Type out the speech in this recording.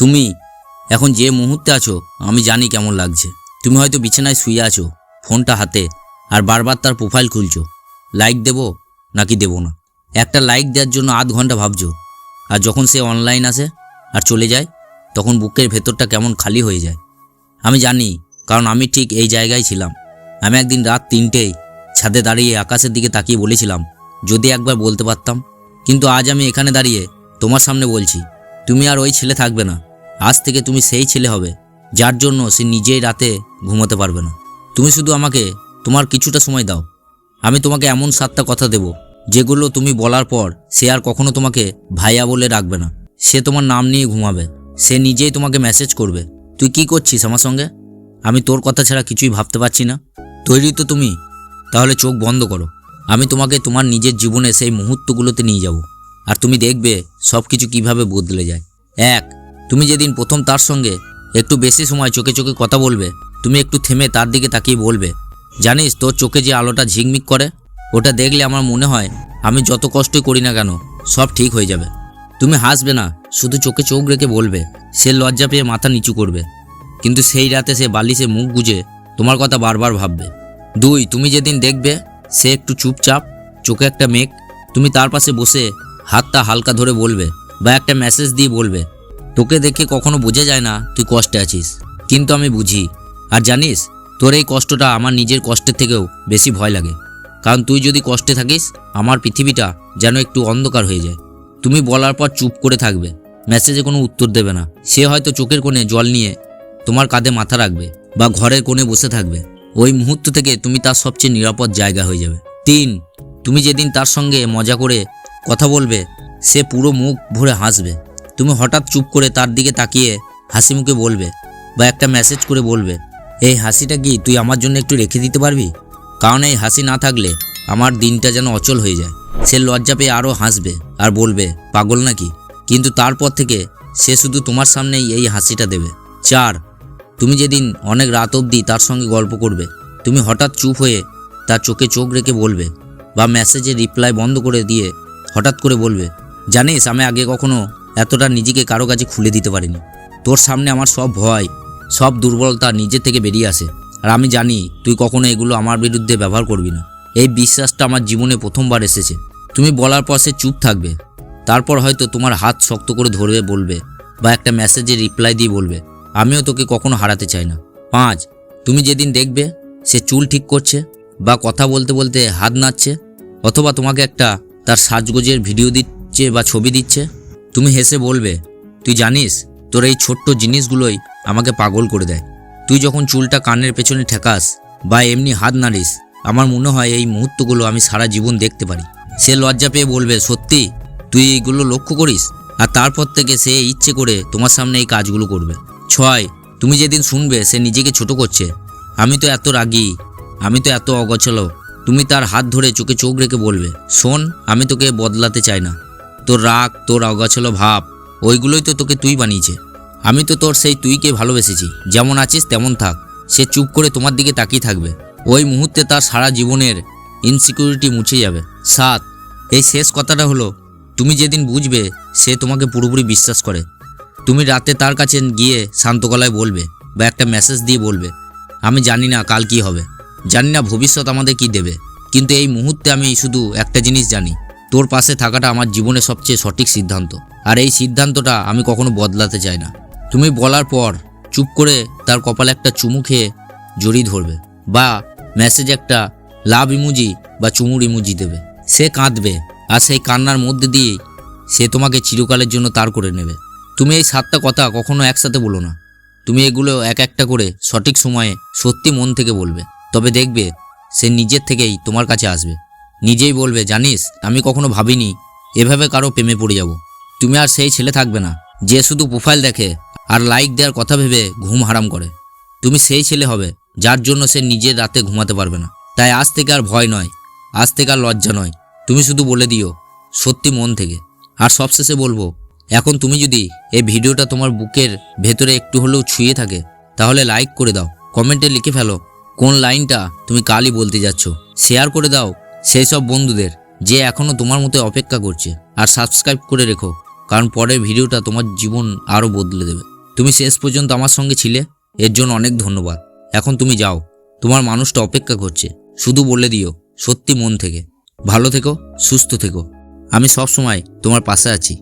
তুমি, এখন যে মুহূর্তে আছো, আমি জানি কেমন লাগছে। তুমি হয়তো বিছানায় শুয়ে আছো, ফোনটা হাতে, আর বারবার তার প্রোফাইল খুলছো। লাইক দেবো, নাকি দেবো না? একটা লাইক দেওয়ার জন্য আধ ঘণ্টা ভাবছ। আর যখন সে অনলাইন আসে, আর চলে যায়, তখন বুকের ভেতরটা কেমন খালি হয়ে যায়। আমি জানি, কারণ আমি ঠিক এই জায়গায় ছিলাম। আমি একদিন রাত তিনটেই ছাদে দাঁড়িয়ে আকাশের দিকে তাকিয়ে বলেছিলাম, যদি একবার বলতে পারতাম। কিন্তু আজ আমি এখানে দাঁড়িয়ে তোমার সামনে বলছি, তুমি আর ওই ছেলে থাকবে না। আজ থেকে তুমি সেই ছেলে হবে, যার জন্য সে নিজেই রাতে ঘুমোতে পারবে না। তুমি শুধু আমাকে তোমার কিছুটা সময় দাও। আমি তোমাকে এমন সাতটা কথা দেব, যেগুলো তুমি বলার পর সে আর কখনো তোমাকে ভাইয়া বলে রাখবে না। সে তোমার নাম নিয়ে ঘুমাবে, সে নিজেই তোমাকে মেসেজ করবে, তুই কি করছিস আমার সঙ্গে? আমি তোর কথা ছাড়া কিছুই ভাবতে পারছি না। তৈরি তো তুমি, তাহলে চোখ বন্ধ করো। আমি তোমাকে তোমার নিজের জীবনে সেই মুহূর্তগুলোতে নিয়ে যাব, আর তুমি দেখবে সব কিছু কীভাবে বদলে যায়। এক তুমি যেদিন প্রথম তার সঙ্গে একটু বেশি সময় চোখে চোখে কথা বলবে, তুমি একটু থেমে তার দিকে তাকিয়ে বলবে, জানিস তোর চোখে যে আলোটা ঝিকমিক করে, ওটা দেখলে আমার মনে হয় আমি যত কষ্টই করি না কেন, সব ঠিক হয়ে যাবে। তুমি হাসবে না, শুধু চোখে চোখ রেখে বলবে, সে লজ্জা পেয়ে মাথা নিচু করবে। কিন্তু সেই রাতে সে বালিশে মুখ গুজে তোমার কথা বারবার ভাববে। দুই, তুমি যেদিন দেখবে সে একটু চুপচাপ, চোখে একটা মেঘ, তুমি তার পাশে বসে হাতটা হালকা ধরে বলবে বা একটা মেসেজ দিয়ে বলবে তোকে দেখে কখনো বোঝা যায় না তুই কষ্টে আছিস। কিন্তু আমি বুঝি। আর জানিস, তোর এই কষ্টটা আমার নিজের কষ্টের থেকেও বেশি ভয় লাগে। কারণ তুই যদি কষ্টে থাকিস, আমার পৃথিবীটা যেন একটু অন্ধকার হয়ে যায়। তুমি বলার পর চুপ করে থাকবে। মেসেজে কোনো উত্তর দেবে না। সে হয়তো চোখের কোণে জল নিয়ে তোমার কাঁধে মাথা রাখবে বা ঘরের কোণে বসে থাকবে। ওই মুহূর্ত থেকে তুমি তার সবচেয়ে নিরাপদ জায়গা হয়ে যাবে। তিন, তুমি যেদিন তার সঙ্গে মজা করে কথা বলবে, সে পুরো মুখ ভরে হাসবে। তুমি হঠাৎ চুপ করে তার দিকে তাকিয়ে হাসি মুখে বলবে বা একটা মেসেজ করে বলবে, এই হাসিটা কি তুই আমার জন্য একটু রেখে দিতে পারবি? কারণ এই হাসি না থাকলে আমার দিনটা যেন অচল হয়ে যায়। সে লজ্জা পেয়ে আরও হাসবে আর বলবে, পাগল নাকি? কিন্তু তারপর থেকে সে শুধু তোমার সামনেই এই হাসিটা দেবে। চার, তুমি যেদিন অনেক রাত অবধি তার সঙ্গে গল্প করবে, তুমি হঠাৎ চুপ হয়ে তার চোখে চোখ রেখে বলবে বা মেসেজে রিপ্লাই বন্ধ করে দিয়ে হঠাৎ করে বলবে, জানিস, আমি আগে কখনো এতটা নিজেকে কারও কাছে খুলে দিতে পারিনি। তোর সামনে আমার সব ভয়, সব দুর্বলতা নিজে থেকে বেরিয়ে আসে। আর আমি জানি তুই কখনো এগুলো আমার বিরুদ্ধে ব্যবহার করবি না। এই বিশ্বাসটা আমার জীবনে প্রথমবার এসেছে। তুমি বলার পর সে চুপ থাকবে। তারপর হয়তো তোমার হাত শক্ত করে ধরবে বলবে বা একটা মেসেজে রিপ্লাই দিয়ে বলবে, আমিও তোকে কখনো হারাতে চাই না। পাঁচ, তুমি যেদিন দেখবে সে চুল ঠিক করছে বা কথা বলতে বলতে হাত নাচছে অথবা তোমাকে একটা তার সাজগোজের ভিডিও দিচ্ছে বা ছবি দিচ্ছে তুমি হেসে বলবে, তুই জানিস, তোর এই ছোট্ট জিনিসগুলোই আমাকে পাগল করে দেয়। তুই যখন চুলটা কানের পেছনে ঠেকাস বা এমনি হাত নাড়িস, আমার মনে হয় এই মুহূর্তগুলো আমি সারা জীবন দেখতে পারি। সে লজ্জা পেয়ে বলবে, সত্যি? তুই এইগুলো লক্ষ্য করিস? আর তারপর থেকে সে ইচ্ছে করে তোমার সামনে এই কাজগুলো করবে। ছয়, তুমি যেদিন শুনবে সে নিজেকে ছোট করছে। আমি তো এত রাগী, আমি তো এত অগছল। তুমি তার হাত ধরে চোখে চোখ রেখে বলবে, শোন, আমি তোকে বদলাতে চাই না। তোর রাগ, তোর অগছল ভাব, ওইগুলোই তো তোকে তুই বানিয়েছে। আমি তো তোর সেই তুইকে ভালোবেসেছি, যেমন আছিস তেমন থাক, সে চুপ করে তোমার দিকে তাকিয়ে থাকবে। ওই মুহূর্তে তার সারা জীবনের ইনসিকিউরিটি মুছে যাবে। সাত, এই শেষ কথাটা হলো, তুমি যেদিন বুঝবে, সে তোমাকে পুরোপুরি বিশ্বাস করে। তুমি রাতে তার কাছে গিয়ে শান্ত গলায় বলবে বা একটা মেসেজ দিয়ে বলবে, আমি জানি না কাল কি হবে। জানি না ভবিষ্যৎ আমাদের কি দেবে। কিন্তু এই মুহূর্তে আমি শুধু একটা জিনিস জানি তোর পাশে থাকাটা আমার জীবনের সবচেয়ে সঠিক সিদ্ধান্ত। আর এই সিদ্ধান্তটা আমি কখনো বদলাতে চাই না। তুমি বলার পর চুপ করে তার কপালে একটা চুমু খেয়ে জড়িয়ে ধরবে বা মেসেজ একটা লাভ ইমুজি বা চুমুর ইমুজি দেবে। সে কাঁদবে আর সেই কান্নার মধ্যে দিয়েই সে তোমাকে চিরকালের জন্য তার করে নেবে। তুমি এই সাতটা কথা কখনো একসাথে বলো না। তুমি এগুলো এক একটা করে সঠিক সময়ে সত্যি মন থেকে বলবে। তবে দেখবে সে নিজের থেকেই তোমার কাছে আসবে। নিজেই বলবে, জানিস, আমি কখনো ভাবিনি এভাবে কারও প্রেমে পড়ে যাব। তুমি আর সেই ছেলে থাকবে না, যে শুধু প্রোফাইল দেখে আর লাইক দেওয়ার কথা ভেবে ঘুম হারাম করে। তুমি সেই ছেলে হবে যার জন্য সে নিজের রাতে ঘুমাতে পারবে না। তাই আজ থেকে আর ভয় নয়, আজ থেকে আর লজ্জা নয়। তুমি শুধু বলে দিও, সত্যি মন থেকে। আর সবশেষে বলব, এখন তুমি যদি এই ভিডিওটা তোমার বুকের ভেতরে একটু হলেও ছুঁয়ে থাকে, তাহলে লাইক করে দাও। কমেন্টে লিখে ফেলো, কোন লাইনটা তুমি কালই বলতে যাচ্ছ। শেয়ার করে দাও সেই সব বন্ধুদের, যে এখনও তোমার মতো অপেক্ষা করছে। আর সাবস্ক্রাইব করে রেখো, কারণ পরের ভিডিওটা তোমার জীবন আরও বদলে দেবে। তুমি শেষ পর্যন্ত আমার সঙ্গে ছিলে, এর জন্য অনেক ধন্যবাদ। এখন তুমি যাও, তোমার মানুষটা অপেক্ষা করছে, শুধু বলে দিও, সত্যি মন থেকে। ভালো থেকো, সুস্থ থেকো। আমি সবসময় তোমার পাশে আছি।